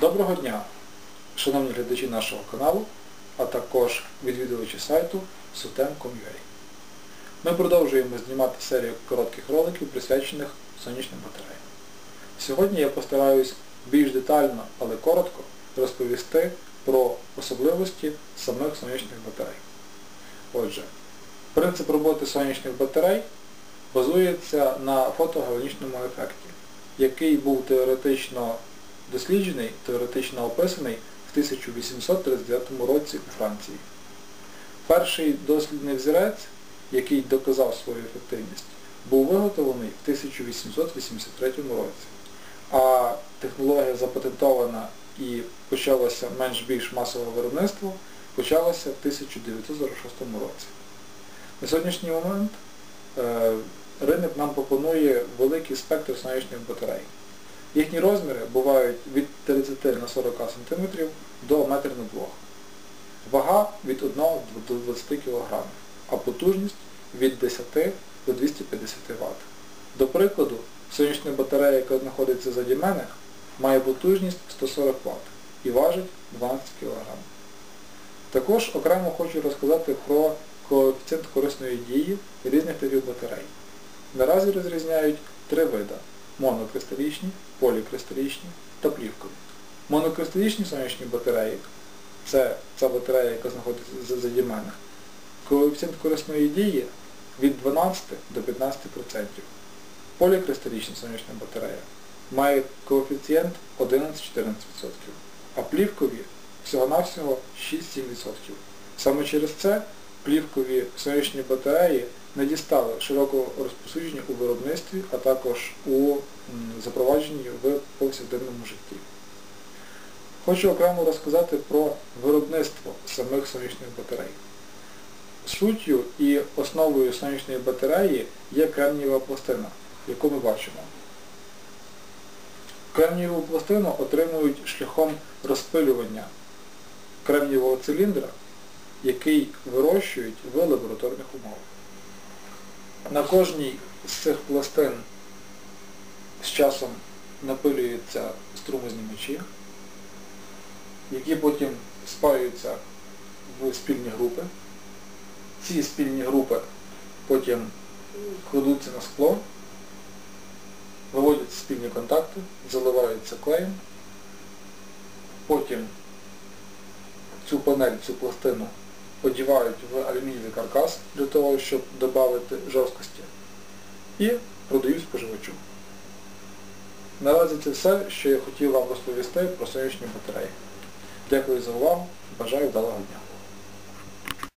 Доброго дня, шановні глядачі нашого каналу, а також відвідувачі сайту sutem.com.ua. Ми продовжуємо знімати серію коротких роликів, присвячених сонячним батареям. Сьогодні я постараюсь більш детально, але коротко розповісти про особливості самих сонячних батарей. Отже, принцип роботи сонячних батарей базується на фотогаланічному ефекті, який був теоретично досліджений, теоретично описаний в 1839 році у Франції. Перший дослідний взірець, який доказав свою ефективність, був виготовлений в 1883 році. А технологія запатентована і почалося менш-більш масове виробництво, почалося в 1946 році. На сьогоднішній момент е, ринок нам пропонує великий спектр сонячних батарей. Їхні розміри бувають від 30 на 40 см до 1 метр на 2 Вага від 1 до 20 кг, а потужність від 10 до 250 Вт. До прикладу, сонячна батарея, яка знаходиться заді мене, має потужність 140 Вт і важить 12 кг. Також окремо хочу розказати про коефіцієнт корисної дії різних типів батарей. Наразі розрізняють три види монокристалічні, полікристалічні та плівкові. Монокристалічні сонячні батареї це ця батарея, яка знаходиться заді мене. Коефіцієнт корисної дії від 12 до 15%. Полікристалічна сонячна батарея має коефіцієнт 11-14%, а плівкові всього-навсього 6-7%. Саме через це плівкові сонячні батареї не дістали широкого розпосудження у виробництві, а також у запровадженні в повсякденному житті. Хочу окремо розказати про виробництво самих сонячних батарей. Суттю і основою сонячної батареї є кремнієва пластина, яку ми бачимо. Кремнієву пластину отримують шляхом розпилювання кремнієвого циліндра, який вирощують в лабораторних умовах. На кожній з цих пластин з часом напилюються струмознімачі, які потім спаюються в спільні групи. Ці спільні групи потім кладуться на скло, виводяться спільні контакти, заливаються клеєм, потім цю панель, цю пластину одівають в алюмінієвий каркас для того, щоб додати жорсткості і продають споживачу. Наразі це все, що я хотів вам розповісти про сонячні батареї. Дякую за увагу, бажаю вдалого дня.